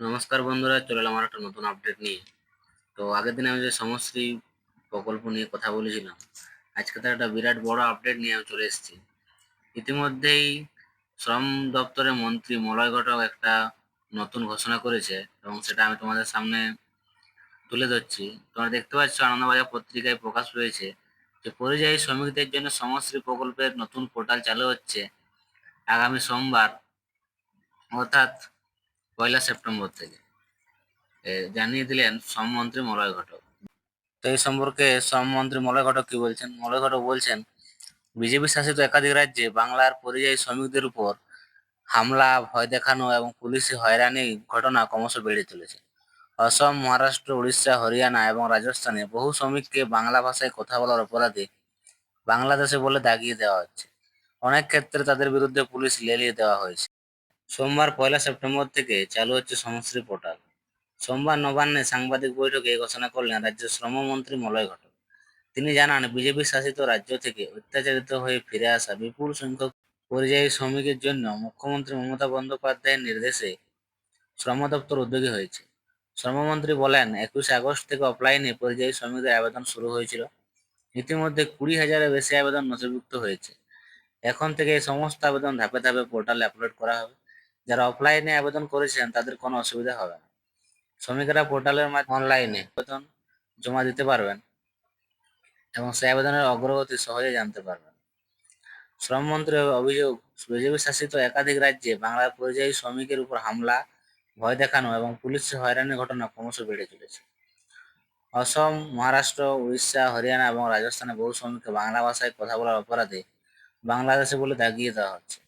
নমস্কার বন্ধুরা, চলে এলাম আর একটা নতুন আপডেট নিয়ে। তো আগের দিন আমি যে সমশ্রী প্রকল্প নিয়ে কথা বলেছিলাম, আজকে তার একটা বিরাট বড় আপডেট নিয়ে আমি চলে এসেছি। ইতিমধ্যেই শ্রম দপ্তরের মন্ত্রী মলয় ঘটক একটা নতুন ঘোষণা করেছে এবং সেটা আমি তোমাদের সামনে তুলে ধরছি। তোমরা দেখতে পাচ্ছ আনন্দবাজার পত্রিকায় প্রকাশ পেয়েছে যে, পরিযায়ী শ্রমিকদের জন্য সমশ্রী প্রকল্পের নতুন পোর্টাল চালু হচ্ছে আগামী সোমবার। অর্থাৎ পয়লা সেপ্টেম্বর থেকে। জানিয়ে দিলেন শ্রমমন্ত্রী মলয় ঘটক। তো এই সম্পর্কে শ্রমমন্ত্রী মলয় ঘটক কি বলছেন? মলয় ঘটক বলছেন, বিজেপি শাসিত একাধিক রাজ্যে বাংলার পরিযায়ী শ্রমিকদের উপর হামলা, ভয় দেখানো এবং পুলিশি হয়রানি ঘটনা ক্রমশ বেড়ে চলেছে। অসম, মহারাষ্ট্র, উড়িষ্যা, হরিয়ানা এবং রাজস্থানে বহু শ্রমিককে বাংলা ভাষায় কথা বলার অপরাধে বাংলাদেশে বলে দাগিয়ে দেওয়া হচ্ছে। অনেক ক্ষেত্রে তাদের বিরুদ্ধে পুলিশ লেলিয়ে দেওয়া হয়েছে। সোমবার পয়লা সেপ্টেম্বর থেকে চালু হচ্ছে সমশ্রী পোর্টাল। সোমবার নবান্নে সাংবাদিক বৈঠকে এই ঘোষণা করলেন রাজ্যের শ্রমমন্ত্রী মলয় ঘটক। তিনি জানান, বিজেপি শাসিত রাজ্য থেকে অত্যাচারিত হয়ে ফিরে আসা বিপুল সংখ্যক পরিযায়ী শ্রমিকের জন্য মুখ্যমন্ত্রী মমতা বন্দ্যোপাধ্যায়ের নির্দেশে শ্রম দপ্তর উদ্যোগী হয়েছে। শ্রমমন্ত্রী বলেন, একুশে আগস্ট থেকে অফলাইনে পরিযায়ী শ্রমিকদের আবেদন শুরু হয়েছিল। ইতিমধ্যে কুড়ি হাজারের বেশি আবেদন নথিভুক্ত হয়েছে। এখন থেকে এই সমস্ত আবেদন ধাপে ধাপে পোর্টালে আপলোড করা হবে। যারা অফলাইনে আবেদন করেছেন, তাদের কোনো অসুবিধা হবে না। শ্রমিকেরা পোর্টালের মাধ্যমে অনলাইনে আবেদন জমা দিতে পারবেন এবং সেই আবেদনের অগ্রগতি সহজে জানতে পারবেন। শ্রমমন্ত্রীর অভিযোগ, বিজেপি শাসিত একাধিক রাজ্যে বাংলার পরিযায়ী শ্রমিকের উপর হামলা, ভয় দেখানো এবং পুলিশের হয়রানির ঘটনা ক্রমশ বেড়ে চলেছে। অসম, মহারাষ্ট্র, উড়িষ্যা, হরিয়ানা এবং রাজস্থানে বহু শ্রমিককে বাংলা ভাষায় কথা বলার অপরাধে বাংলাদেশে বলে দাগিয়ে দেওয়া হচ্ছে।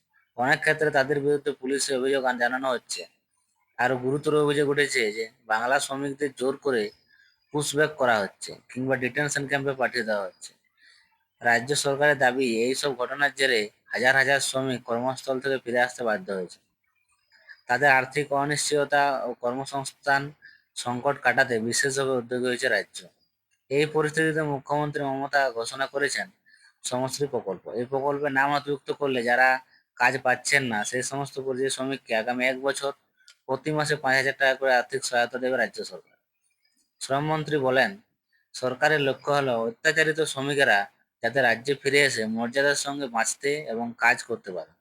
অনেক ক্ষেত্রে তাদের বিরুদ্ধে পুলিশের অভিযোগ জানানো হচ্ছে। আরও গুরুতর অভিযোগ উঠেছে যে, বাংলা শ্রমিকদের জোর করে পুশব্যাক করা হচ্ছে কিংবা ডিটেনশন ক্যাম্পে পাঠিয়ে দেওয়া হচ্ছে। রাজ্য সরকারের দাবি, এইসব ঘটনার জেরে হাজার হাজার শ্রমিক কর্মস্থল থেকে ফিরে আসতে বাধ্য হয়েছে। তাদের আর্থিক অনিশ্চয়তা ও কর্মসংস্থান সংকট কাটাতে বিশেষভাবে উদ্যোগী হয়েছে রাজ্য। এই পরিস্থিতিতে মুখ্যমন্ত্রী মমতা ঘোষণা করেছেন সমশ্রী প্রকল্প। এই প্রকল্পে নাম নথিভুক্ত করলে যারা কাজ পাচ্ছেন না। সেই সমস্ত পরিযায়ী শ্রমিককে আগামী এক বছর প্রতি মাসে পাঁচ হাজার টাকা করে আর্থিক সহায়তা দেবে রাজ্য সরকার। শ্রমমন্ত্রী বলেন, সরকারের লক্ষ্য হলো অত্যাচারিত শ্রমিকেরা যাতে রাজ্যে ফিরে এসে মর্যাদার সঙ্গে বাঁচতে এবং কাজ করতে পারে,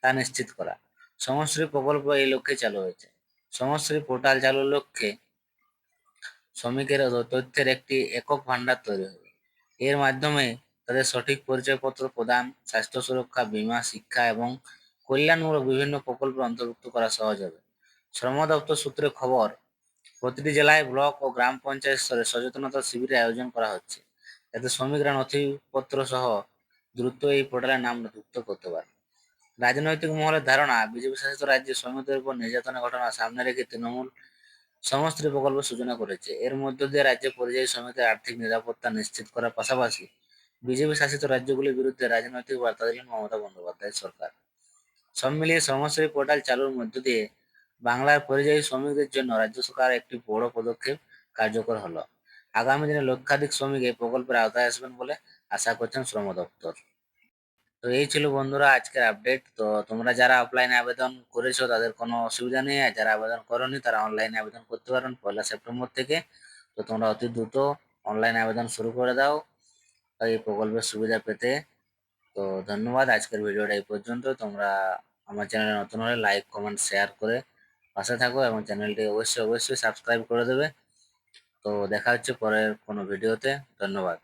তা নিশ্চিত করা। সমশ্রী প্রকল্প এই লক্ষ্যে চালু হয়েছে। সমশ্রী পোর্টাল চালুর লক্ষ্যে শ্রমিকের তথ্যের একটি একক ভান্ডার তৈরি হবে। এর মাধ্যমে তাদের সঠিক পরিচয়পত্র প্রদান, স্বাস্থ্য সুরক্ষা, বীমা, শিক্ষা এবং কল্যাণমূলক বিভিন্ন প্রকল্পে অন্তর্ভুক্ত করা সহজ হবে। শ্রম দপ্তর সূত্রে খবর, প্রতিটি জেলায় ব্লক ও গ্রাম পঞ্চায়েত স্তরে সচেতনতা শিবিরের আয়োজন করা হচ্ছে। যাতে শ্রমিকরা নথিপত্র সহ দ্রুত এই পোর্টালে নাম নথিভুক্ত করতে পারে রাজনৈতিক মহলের ধারণা, বিজেপি শাসিত রাজ্যে শ্রমিকদের উপর নির্যাতনের ঘটনা সামনে রেখে তৃণমূল সমস্ত প্রকল্প সূচনা করেছে। এর মধ্য দিয়ে রাজ্যে পরিযায়ী শ্রমিকদের আর্থিক নিরাপত্তা নিশ্চিত করার পাশাপাশি বিজেপি শাসিত রাজ্যগুলির বিরুদ্ধে রাজনৈতিক বার্তা দিলেন মমতা বন্দ্যোপাধ্যায় সরকার। সব মিলিয়ে শ্রমশ্রী পোর্টাল চালুর মধ্য দিয়ে বাংলার পরিযায়ী শ্রমিকদের জন্য রাজ্য সরকার একটি বড় পদক্ষেপ কার্যকর হলো। আগামী দিনে লক্ষাধিক শ্রমিক এই প্রকল্পের আওতায় আসবেন বলে আশা করছেন শ্রম দপ্তর। তো এই ছিল বন্ধুরা আজকের আপডেট। তো তোমরা যারা অফলাইনে আবেদন করেছ তাদের কোনো অসুবিধা নেই। আর যারা আবেদন করোনি তারা অনলাইনে আবেদন করতে পারেন পয়লা সেপ্টেম্বর থেকে। তো তোমরা অতি দ্রুত অনলাইন আবেদন শুরু করে দাও। এই প্রকল্পের সুবিধা পেতে। তো ধন্যবাদ, আজকের ভিডিওটা এই পর্যন্ত। তোমরা আমার চ্যানেলে নতুন হলে লাইক, কমেন্ট, শেয়ার করে পাশে থাকো এবং চ্যানেলটি অবশ্যই অবশ্যই সাবস্ক্রাইব করে দেবে। তো দেখা হচ্ছে পরের কোনো ভিডিওতে। ধন্যবাদ।